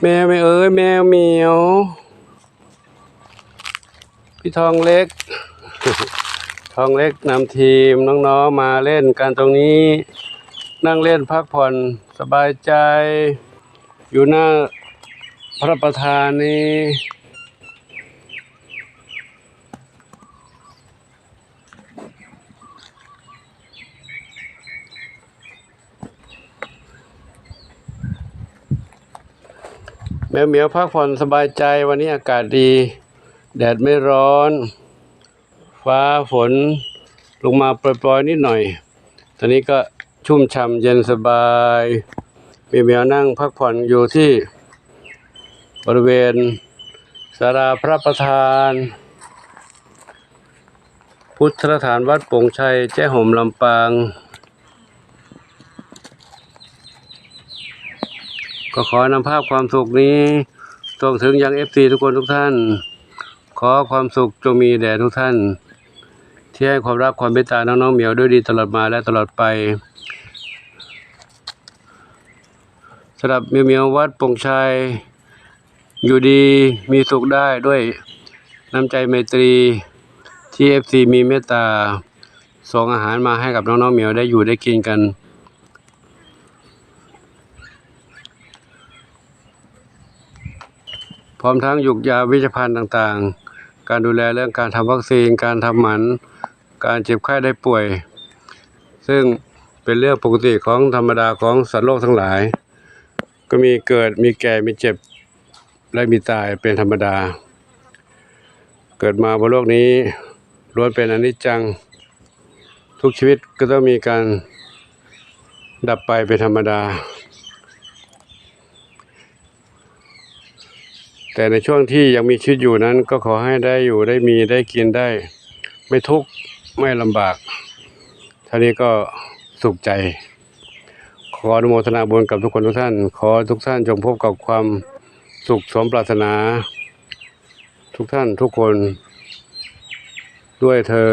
แมวไม่เอ้ยแมวเหมียวพี่ทองเล็ก ทองเล็กนำทีมน้องๆมาเล่นกันตรงนี้ นั่งเล่นพักผ่อนสบายใจ อยู่หน้าพระประธานนี้ แมวเหมียวพักผ่อนสบายใจวันนี้อากาศดี แดดไม่ร้อน ฟ้าฝนลงมาปล่อยๆนิดหน่อย ตอนนี้ก็ชุ่มฉ่ำเย็นสบายแมวเหมียวนั่งพักผ่อนอยู่ที่บริเวณสาราพระประธาน พุทธสถานวัดปงชัยแจ้ห่มลำปาง ก็ขอนำภาพความสุขนี้ส่งถึงยังเอฟซีทุกคนทุกท่าน ขอความสุขจงมีแด่ทุกท่าน ที่ให้ความรักความเมตตาน้องๆเหมียวด้วยดีตลอดมาและตลอดไปสำหรับเหมียวเมียววัดปงชัยอยู่ดีมีสุขได้ด้วยน้ำใจไมตรีที่เอฟซีมีเมตตาส่งอาหารมาให้กับน้องๆเหมียวได้อยู่ได้กินกัน พร้อมทั้งหยุกยาวิชภัณฑ์ต่างๆ การดูแลเรื่องการทำวัคซีน การทำหมัน การเจ็บไข้ได้ป่วย ซึ่งเป็นเรื่องปกติของธรรมดาของสัตว์โลกทั้งหลาย ก็มีเกิดมีแก่มีเจ็บและมีตายเป็นธรรมดา เกิดมาบนโลกนี้ล้วนเป็นอนิจจัง ทุกชีวิตก็ต้องมีการดับไปเป็นธรรมดา แต่ในช่วงที่ยังมีชีวิตอยู่นั้นก็ขอให้ได้อยู่ได้มีได้กินได้ ไม่ทุกข์ไม่ลำบากท่านี้ก็สุขใจ ขออนุโมทนาบุญกับทุกคนทุกท่าน ขอทุกท่านจงพบกับความสุขสมปรารถนา ทุกท่านทุกคนด้วยเธอ